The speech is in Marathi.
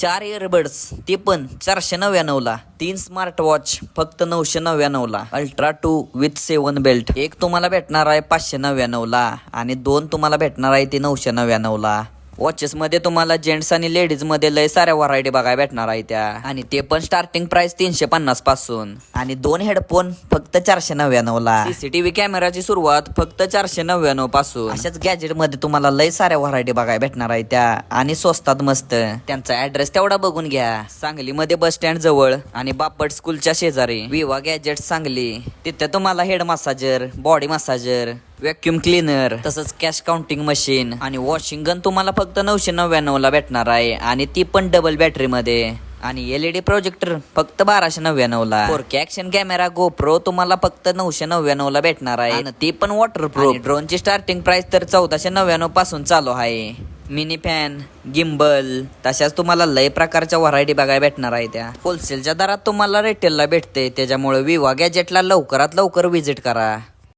चार इयरबड्स ते पण चारशे नव्याण्णवला. तीन स्मार्ट वॉच फक्त नऊशे नव्याण्णवला. Ultra two with seven belt एक तुम्हाला भेटणार आहे पाचशे नव्याण्णवला आणि दोन तुम्हाला भेटणार आहे ते नऊशे नव्याण्णवला. वॉचेस मध्ये तुम्हाला जेंट्स आणि लेडीजमध्ये लय साऱ्या व्हरायटी बघायला भेटणार आहे त्या. आणि ते पण स्टार्टिंग प्राइस तीनशे पन्नासपासून. आणि दोन हेडफोन फक्त चारशे नव्याण्णव ला. सीसीटीव्ही कॅमेराची सुरुवात फक्त चारशे नव्याण्णवपासून. अशाच गॅजेटमध्ये तुम्हाला लय साऱ्या व्हरायटी बघायला भेटणार आहे त्या. आणि स्वस्तात मस्त. त्यांचा ऍड्रेस तेवढा बघून घ्या. सांगलीमध्ये बस स्टँड जवळ आणि बापट स्कूलच्या शेजारी. विवा गॅजेट सांगली. तिथे तुम्हाला head massager body massager vacuum cleaner तसंच कॅश काउंटिंग मशीन आणि वॉशिंग गन तुम्हाला फक्त नऊशे नव्याण्णव ला भेटणार आहे. आणि ती पण डबल बॅटरी मध्ये. आणि एलईडी प्रोजेक्टर फक्त बाराशे नव्याण्णव ला four K action camera GoPro तुम्हाला फक्त नऊशे नव्याण्णव ला भेटणार आहे. आणि ती पण वॉटरप्रूफ ड्रोनची स्टार्टिंग प्राइस तर चौदाशे नव्याण्णवपासून चालू आहे. मिनी फॅन गिम्बल तशाच तुम्हाला लय प्रकारच्या व्हरायटी बघायला भेटणार आहे त्या. होलसेलच्या दरात तुम्हाला रिटेलला भेटते. त्याच्यामुळे विवा गॅजेटला लवकरात लवकर व्हिजिट करा.